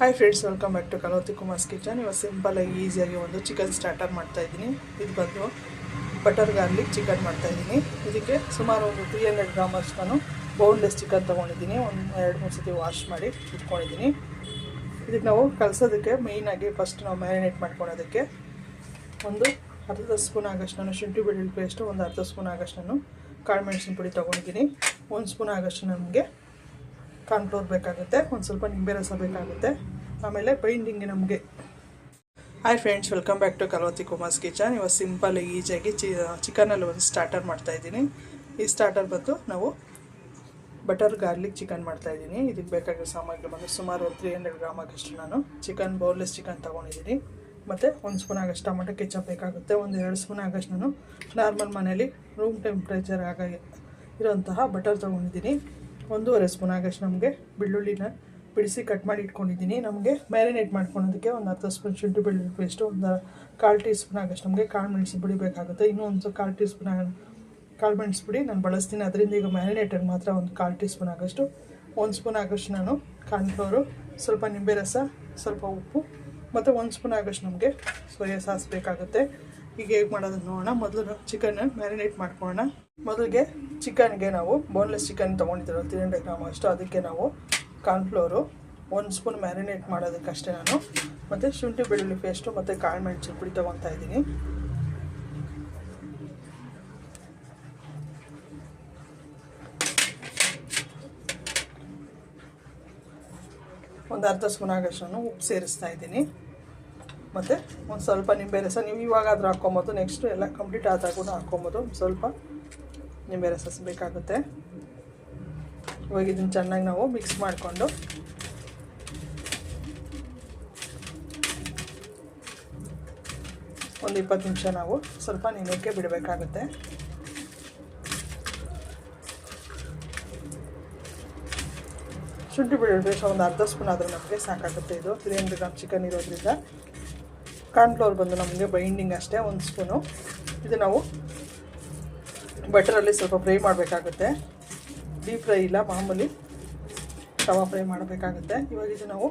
Hi friends welcome back to Kalavathi Kumar's kitchen ಇವಾಗ ಸಿಂಪಲಾಗಿ ಈಸಿಯಾಗಿ ಒಂದು ಚಿಕನ್ ಸ್ಟಾರ್ಟರ್ ಮಾಡ್ತಾ ಇದ್ದೀನಿ. ಇದು ಬಂದು ಬಟರ್ ಗಾರ್ಲಿಕ್ ಚಿಕನ್ ಮಾಡ್ತಾ ಇದ್ದೀನಿ. ಇದಕ್ಕೆ ಸುಮಾರು ಒಂದು ತ್ರೀ ಹಂಡ್ರೆಡ್ ಗ್ರಾಮ್ ಅಷ್ಟು ನಾನು ಬೋನ್ಲೆಸ್ ಚಿಕನ್ ತೊಗೊಂಡಿದ್ದೀನಿ. ಒಂದು ಎರಡು, ಮೂರು ಸತಿ ವಾಶ್ ಮಾಡಿ ಇಟ್ಕೊಂಡಿದ್ದೀನಿ. ಇದಕ್ಕೆ ನಾವು ಕಲಸೋದಕ್ಕೆ ಮೇಯ್ನಾಗಿ ಫಸ್ಟ್ ನಾವು ಮ್ಯಾರಿನೇಟ್ ಮಾಡ್ಕೊಳೋದಕ್ಕೆ ಒಂದು ಅರ್ಧ ಸ್ಪೂನ್ ಆಗಷ್ಟು ನಾನು ಶುಂಠಿ ಬೆಳ್ಳುಳ್ಳಿ ಪೇಸ್ಟು ಒಂದು ಅರ್ಧ ಸ್ಪೂನ್ ಆಗಷ್ಟು ನಾನು ಕಾಳು ಮೆಣಸಿನ ಪುಡಿ ತೊಗೊಂಡಿದ್ದೀನಿ. ಒಂದು ಸ್ಪೂನ್ ಆಗಷ್ಟು ನಮಗೆ ಕಾರ್ನ್ಫ್ಲೋರ್ ಬೇಕಾಗುತ್ತೆ, ಒಂದು ಸ್ವಲ್ಪ ನಿಂಬೆ ರಸ ಬೇಕಾಗುತ್ತೆ. ಆಮೇಲೆ ಬೈಂಡಿಂಗ್ ನಮಗೆ. Hi friends welcome back to Kalavathi Kumar's kitchen ಇವತ್ತು ಸಿಂಪಲ್ ಈಜಿಯಾಗಿ ಚಿ ಚಿಕನಲ್ಲಿ ಒಂದು ಸ್ಟಾರ್ಟರ್ ಮಾಡ್ತಾಯಿದ್ದೀನಿ ಈ ಸ್ಟಾರ್ಟರ್ ಬಂದು ನಾವು ಬಟರ್ ಗಾರ್ಲಿಕ್ ಚಿಕನ್ ಮಾಡ್ತಾಯಿದ್ದೀನಿ ಇದಕ್ಕೆ ಬೇಕಾಗಿರೋ ಸಾಮಗ್ರಿ ಬಂದು ಸುಮಾರು ತ್ರೀ ಹಂಡ್ರೆಡ್ ಗ್ರಾಮ್ ಆಗಷ್ಟು ನಾನು ಚಿಕನ್ ಬೌಲ್ಲೆಸ್ ಚಿಕನ್ ತೊಗೊಂಡಿದ್ದೀನಿ. ಮತ್ತು ಒಂದು ಸ್ಪೂನ್ ಆಗಷ್ಟು ಟೊಮೆಟೊ ಕೆಚಪ್ ಬೇಕಾಗುತ್ತೆ. ಒಂದು ಎರಡು ಸ್ಪೂನ್ ಆಗಷ್ಟು ನಾನು ನಾರ್ಮಲ್ ಮನೇಲಿ ರೂಮ್ ಟೆಂಪ್ರೇಚರ್ ಆಗ ಇರೋಂತಹ ಬಟರ್ ತೊಗೊಂಡಿದ್ದೀನಿ. ಒಂದೂವರೆ ಸ್ಪೂನ್ ಆಗಷ್ಟು ನಮಗೆ. ಬೆಳ್ಳುಳ್ಳಿನ ಬಿಡಿಸಿ ಕಟ್ ಮಾಡಿ ಇಟ್ಕೊಂಡಿದ್ದೀನಿ. ನಮಗೆ ಮ್ಯಾರಿನೇಟ್ ಮಾಡ್ಕೊಳೋದಕ್ಕೆ ಒಂದು ಹತ್ತು ಸ್ಪೂನ್ ಶುಂಠಿ ಬೆಳ್ಳುಳ್ಳಿ ಪೇಸ್ಟು ಒಂದು ಕಾಲು ಟೀ ಸ್ಪೂನ್ ಆಗಷ್ಟು. ನಮಗೆ ಕಾಳು ಮೆಣಸು ಪುಡಿ ಬೇಕಾಗುತ್ತೆ. ಇನ್ನೂ ಒಂದು ಕಾಲು ಟೀ ಸ್ಪೂನ್ ಕಾಳು ಮೆಣಸು ಪುಡಿ ನಾನು ಬಳಸ್ತೀನಿ. ಅದರಿಂದ ಈಗ ಮ್ಯಾರಿನೇಟೆಡ್ ಮಾತ್ರ ಒಂದು ಕಾಲು ಟೀ ಸ್ಪೂನ್ ಆಗಷ್ಟು. ಒಂದು ಸ್ಪೂನ್ ಆಗಷ್ಟು ನಾನು ಕಾರ್ನ್ಫ್ಲವರು, ಸ್ವಲ್ಪ ನಿಂಬೆ ರಸ, ಸ್ವಲ್ಪ ಉಪ್ಪು, ಮತ್ತು ಒಂದು ಸ್ಪೂನ್ ಆಗಷ್ಟು ನಮಗೆ ಸೋಯಾ ಸಾಸ್ ಬೇಕಾಗುತ್ತೆ. ಈಗ ಹೇಗೆ ಮಾಡೋದು ನೋಡೋಣ. ಮೊದಲು ಚಿಕನ್ ಮ್ಯಾರಿನೇಟ್ ಮಾಡ್ಕೊಳ್ಳೋಣ. ಮೊದಲಿಗೆ ಚಿಕನ್ಗೆ ನಾವು ಬೋನ್ಲೆಸ್ ಚಿಕನ್ ತೊಗೊಂಡಿದ್ದೀರೋ ತ್ರೀ ಹಂಡ್ರೆಡ್ ಗ್ರಾಮ್ ಅಷ್ಟು. ಅದಕ್ಕೆ ನಾವು ಕಾರ್ನ್ಫ್ಲೋರು ಒಂದು ಸ್ಪೂನ್ ಮ್ಯಾರಿನೇಟ್ ಮಾಡೋದಕ್ಕಷ್ಟೇ ನಾನು. ಮತ್ತು ಶುಂಠಿ ಬೆಳ್ಳುಳ್ಳಿ ಪೇಸ್ಟು ಮತ್ತು ಕಾಳು ಮೆಣಸಿನ ಪುಡಿ ತೊಗೊತಾ ಇದ್ದೀನಿ. ಒಂದು ಅರ್ಧ ಸ್ಪೂನ್ ಆಗಷ್ಟು ಉಪ್ಪು ಸೇರಿಸ್ತಾ ಇದ್ದೀನಿ. ಮತ್ತು ಒಂದು ಸ್ವಲ್ಪ ನಿಂಬೆ ರಸ ನೀವು ಇವಾಗಾದರೂ ಹಾಕ್ಕೊಬೋದು ನೆಕ್ಸ್ಟು ಎಲ್ಲ ಕಂಪ್ಲೀಟ್ ಆದಾಗ ಹಾಕ್ಕೊಬೋದು ಸ್ವಲ್ಪ ನಿಂಬೆ ರಸ ಬೇಕಾಗುತ್ತೆ. ಇವಾಗ ಇದನ್ನು ಚೆನ್ನಾಗಿ ನಾವು ಮಿಕ್ಸ್ ಮಾಡಿಕೊಂಡು. ಒಂದು ಇಪ್ಪತ್ತು ನಿಮಿಷ ನಾವು ಸ್ವಲ್ಪ ನೆನೆಯೋಕ್ಕೆ ಬಿಡಬೇಕಾಗುತ್ತೆ. ಶುಂಠಿ ಬೆಳ್ಳುಳ್ಳಿ ಒಂದು ಅರ್ಧ ಸ್ಪೂನ್ ಆದರೂ ನಮಗೆ ಸಾಕಾಗುತ್ತೆ ಇದು. ತ್ರೀ ಹಂಡ್ರೆಡ್ ಗ್ರಾಮ್ ಚಿಕನ್ ಇರೋದ್ರಿಂದ. ಕಾರ್ನ್ಫ್ಲವರ್ ಬಂದು ನಮಗೆ ಬೈಂಡಿಂಗ್ ಅಷ್ಟೇ, ಒಂದು ಸ್ಪೂನು ಇದು ನಾವು ಬಟರಲ್ಲಿ ಸ್ವಲ್ಪ ಫ್ರೈ ಮಾಡಬೇಕಾಗುತ್ತೆ. ಡೀಪ್ ಫ್ರೈ ಇಲ್ಲ, ಮಾಮೂಲಿ ತವಾ ಫ್ರೈ ಮಾಡಬೇಕಾಗುತ್ತೆ. ಇವಾಗ ಇದು ನಾವು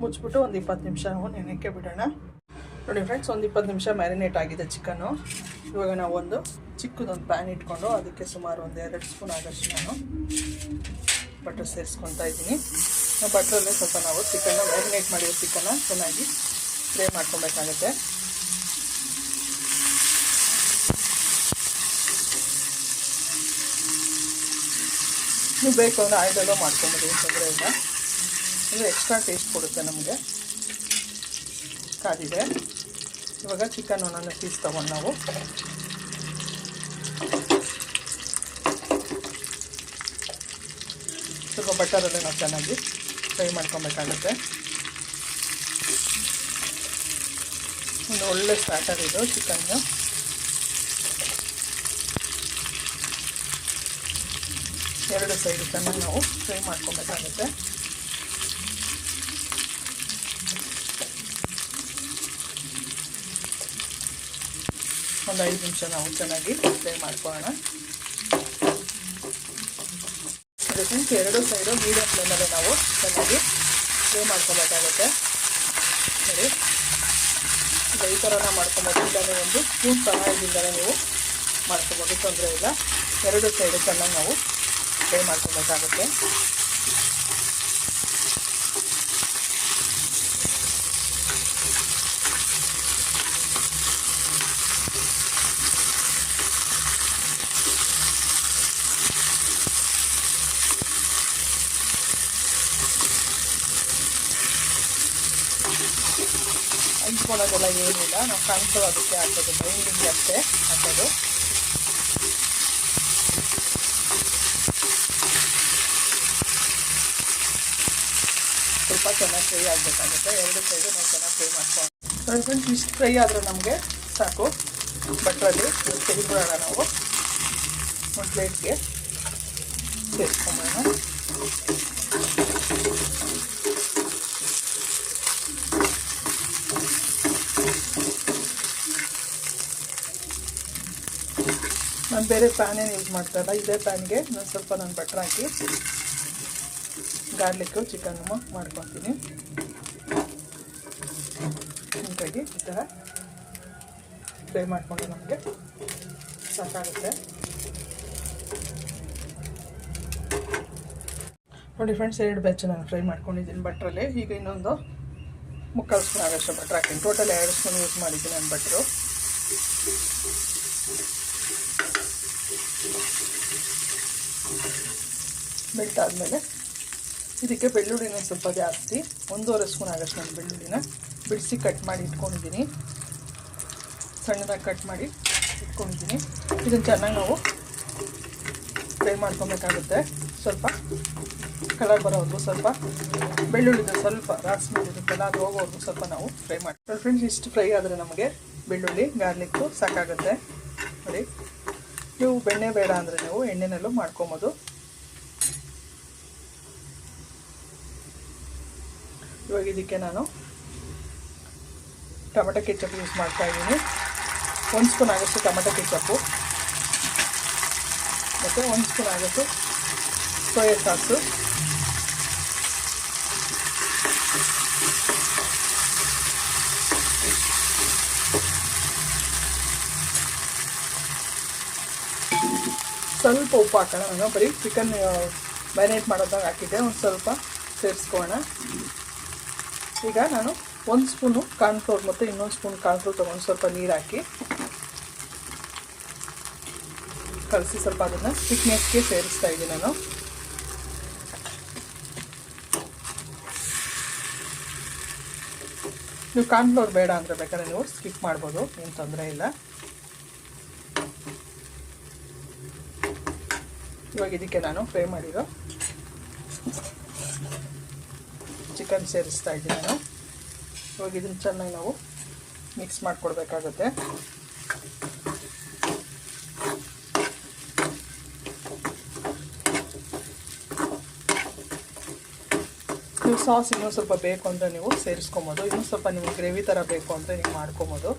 ಮುಚ್ಚಿಬಿಟ್ಟು ಒಂದು ಇಪ್ಪತ್ತು ನಿಮಿಷ ನಾವು ನೆನೆಕ್ಕೆ ಬಿಡೋಣ. ನೋಡಿ ಫ್ರೆಂಡ್ಸ್ ಒಂದು ಇಪ್ಪತ್ತು ನಿಮಿಷ ಮ್ಯಾರಿನೇಟ್ ಆಗಿದೆ ಚಿಕನ್ನು. ಇವಾಗ ನಾವು ಒಂದು ಚಿಕ್ಕದೊಂದು ಪ್ಯಾನ್ ಇಟ್ಕೊಂಡು ಅದಕ್ಕೆ ಸುಮಾರು ಒಂದು ಎರಡು ಸ್ಪೂನ್ ಆದಷ್ಟು ನಾನು ಬಟರ್ ಸೇರಿಸ್ಕೊತಾ ಇದ್ದೀನಿ. ಬಟ್ರಲ್ಲೇ ಸ್ವಲ್ಪ ನಾವು ಚಿಕನ್ನ ಮ್ಯಾರಿನೇಟ್ ಮಾಡಿರೋ ಚಿಕನ್ನ ಚೆನ್ನಾಗಿ ಫ್ರೈ ಮಾಡ್ಕೊಬೇಕಾಗುತ್ತೆ. ನೀವು ಬೇಕು ಅಂದರೆ ಆಯಿಲಲ್ಲೂ ಮಾಡ್ಕೊಬೋದು ತೊಂದರೆ ಇಲ್ಲ. ಇದು ಎಕ್ಸ್ಟ್ರಾ ಟೇಸ್ಟ್ ಕೊಡುತ್ತೆ ನಮಗೆ. ಕಾದಿದೆ ಇವಾಗ ಚಿಕನ್ ಒಂದೊಂದು ಪೀಸ್ ತೊಗೊಂಡು ನಾವು. ಸ್ವಲ್ಪ ಬಟರಲ್ಲಿ ನಾವು ಚೆನ್ನಾಗಿ ಫ್ರೈ ಮಾಡ್ಕೊಬೇಕಾಗುತ್ತೆ. ಒಂದು ಒಳ್ಳೆ ಸ್ಟಾರ್ಟರ್ ಇದು ಚಿಕನ್ನು ಎರಡು ಸೈಡ್ ಚೆನ್ನಾಗಿ ನಾವು ಫ್ರೈ ಮಾಡ್ಕೊಬೇಕಾಗುತ್ತೆ. ಒಂದು ಐದು ನಿಮಿಷ ನಾವು ಚೆನ್ನಾಗಿ ಫ್ರೈ ಮಾಡ್ಕೊಳ್ಳೋಣ. ಎರಡು ಸೈಡು ಮೀಡಿಯಂ ಫ್ಲೇಮಲ್ಲಿ ನಾವು ಚೆನ್ನಾಗಿ ಫ್ರೈ ಮಾಡ್ಕೊಬೇಕಾಗುತ್ತೆ. ಈಗ ಈ ಥರನ ಮಾಡ್ಕೊಬೋದು ಇದನ್ನು ಒಂದು ಸ್ಪೂನ್ ಸಹಾಯದಿಂದಲೇ ನೀವು ಮಾಡ್ಕೊಬೋದು ತೊಂದರೆ ಇಲ್ಲ. ಎರಡು ಸೈಡು ಚೆನ್ನಾಗಿ ನಾವು ಫ್ರೈ ಮಾಡ್ಕೊಬೇಕಾಗುತ್ತೆ ಹಂಚ್ಕೊಳೋದೆಲ್ಲ ಏನಿಲ್ಲ, ನಾವು ಕಾಣಿಸೋ ಅದಕ್ಕೆ ಹಾಕೋದು ಬೈಂಡಿಂಗ್ ಅಷ್ಟೇ ಹಾಕೋದು. ಸ್ವಲ್ಪ ಚೆನ್ನಾಗಿ ಫ್ರೈ ಆಗಬೇಕಾಗುತ್ತೆ. ಎರಡು ಸೈಡು ನಾವು ಚೆನ್ನಾಗಿ ಫ್ರೈ ಮಾಡ್ಕೊಂಡು ಇಷ್ಟು ಫ್ರೈ ಆದರೆ ನಮಗೆ ಸಾಕು. ಬಟ್ರಲ್ಲಿ ತೆಗೆದುಕೊಳ್ಳೋಣ ನಾವು. ಒಂದು ಪ್ಲೇಟ್ಗೆ ಸೇರಿಸ್ಕೊಂಬೋಣ ನಾನು ಬೇರೆ ಪ್ಯಾನೇನು ಯೂಸ್ ಮಾಡ್ತಾಯಿಲ್ಲ ಇದೇ ಪ್ಯಾನ್ಗೆ ನಾನು ಸ್ವಲ್ಪ ನಾನು ಬಟ್ರ್ ಹಾಕಿ ಗಾರ್ಲಿಕ್ಕು ಚಿಕನ್ ಮಾಡ್ಕೊತೀನಿ. ನೀಟಾಗಿ ಈ ಥರ ಫ್ರೈ ಮಾಡಿಕೊಂಡು ನಮಗೆ ಸಾಕಾಗುತ್ತೆ. ನೋಡಿ ಫ್ರೆಂಡ್ಸ್ ಎರಡು ಬ್ಯಾಚ್ ನಾನು ಫ್ರೈ ಮಾಡ್ಕೊಂಡಿದ್ದೀನಿ ಬಟ್ರಲ್ಲಿ. ಈಗ ಇನ್ನೊಂದು ಮುಕ್ಕಾಲು ಸ್ಪೂನ್ ಆಗೋಷ್ಟು ಬಟ್ರ್ ಹಾಕ್ತೀನಿ. ಟೋಟಲ್ ಎರಡು ಸ್ಪೂನ್ ಯೂಸ್ ಮಾಡಿದ್ದೀನಿ ನಾನು ಬಟ್ರು ಮೆಲ್ಟ್ ಆದಮೇಲೆ ಇದಕ್ಕೆ ಬೆಳ್ಳುಳ್ಳಿನ ಸ್ವಲ್ಪ ಜಾಸ್ತಿ, ಒಂದೂವರೆ ಸ್ಪೂನ್ ಆಗೋಷ್ಟು ನಾನು ಬೆಳ್ಳುಳ್ಳಿನ ಬಿಡಿಸಿ ಕಟ್ ಮಾಡಿ ಇಟ್ಕೊಂಡಿದ್ದೀನಿ. ಸಣ್ಣದಾಗಿ ಕಟ್ ಮಾಡಿ ಇಟ್ಕೊಂಡಿದ್ದೀನಿ. ಇದನ್ನು ಚೆನ್ನಾಗಿ ನಾವು ಫ್ರೈ ಮಾಡ್ಕೊಬೇಕಾಗುತ್ತೆ. ಸ್ವಲ್ಪ ಕಲರ್ ಬರೋವರೆಗೂ ಸ್ವಲ್ಪ ಬೆಳ್ಳುಳ್ಳಿದು ಸ್ವಲ್ಪ ರಾಸ್ಮೇಲೆ ಇರುತ್ತಲ್ಲ, ಅದು ಹೋಗೋವರೆಗೂ ಸ್ವಲ್ಪ ನಾವು ಫ್ರೈ ಮಾಡಿ ಫ್ರೆಂಡ್ಸ್ ಇಷ್ಟು ಫ್ರೈ ಆದರೆ ನಮಗೆ ಬೆಳ್ಳುಳ್ಳಿ, ಗಾರ್ಲಿಕ್ಕು ಸಾಕಾಗುತ್ತೆ. ನೋಡಿ, ನೀವು ಬೆಣ್ಣೆ ಬೇಡ ಅಂದರೆ ನೀವು ಎಣ್ಣೆನಲ್ಲೂ ಮಾಡ್ಕೊಬೋದು. ಇವಾಗ ಇದಕ್ಕೆ ನಾನು ಟೊಮೆಟೊ ಕೆಚಪ್ ಯೂಸ್ ಮಾಡ್ತಾ ಇದ್ದೀನಿ. ಒಂದು ಸ್ಪೂನ್ ಆಗೋಷ್ಟು ಟೊಮೆಟೊ ಕೆಚಪ್ಪು. ಮತ್ತು ಒಂದು ಸ್ಪೂನ್ ಆಗೋಷ್ಟು ಸೋಯಾ ಸಾಸು. ಸ್ವಲ್ಪ ಉಪ್ಪು ಹಾಕೋಣ. ನಾನು ಬರೀ ಚಿಕನ್ ಮ್ಯಾರಿನೇಟ್ ಮಾಡೋದಾಗ ಹಾಕಿದ್ದೆ. ಒಂದು ಸ್ವಲ್ಪ ಸೇರಿಸ್ಕೋಣ ಈಗ ನಾನು ಒಂದು ಸ್ಪೂನು ಕಾರ್ನ್ಫ್ಲೋರ್ ಮತ್ತು ಇನ್ನೊಂದು ಸ್ಪೂನ್ ಕಾರ್ನ್ಫ್ಲೋರ್ ತೊಗೊಂಡು ಸ್ವಲ್ಪ ನೀರು ಹಾಕಿ ಕಲಸಿ ಸ್ವಲ್ಪ ಅದನ್ನು ಥಿಕ್ನೆಸ್ಗೆ ಸೇರಿಸ್ತಾ ಇದ್ದೀನಿ ನಾನು. ನೀವು ಕಾರ್ನ್ಫ್ಲೋರ್ ಬೇಡ ಅಂದರೆ ಬೇಕಾದ್ರೆ ನೀವು ಸ್ಕಿಪ್ ಮಾಡ್ಬೋದು, ಏನು ತೊಂದರೆ ಇಲ್ಲ. ಇವಾಗ ಇದಕ್ಕೆ ನಾನು ಫ್ರೈ ಮಾಡಿರೋ ಚಿಕನ್ ಸೇರಿಸ್ತಾ ಇದ್ದೀನಿ ನಾನು. ಇವಾಗ ಇದನ್ನು ಚೆನ್ನಾಗಿ ನಾವು ಮಿಕ್ಸ್ ಮಾಡಿಕೊಡ್ಬೇಕಾಗುತ್ತೆ. ಸಾಸ್ ಇನ್ನೂ ಸ್ವಲ್ಪ ಬೇಕು ಅಂದರೆ ನೀವು ಸೇರಿಸ್ಕೊಬೋದು. ಇನ್ನೂ ಸ್ವಲ್ಪ ನಿಮಗೆ ಗ್ರೇವಿ ಥರ ಬೇಕು ಅಂದರೆ ನೀವು ಮಾಡ್ಕೊಬೋದು.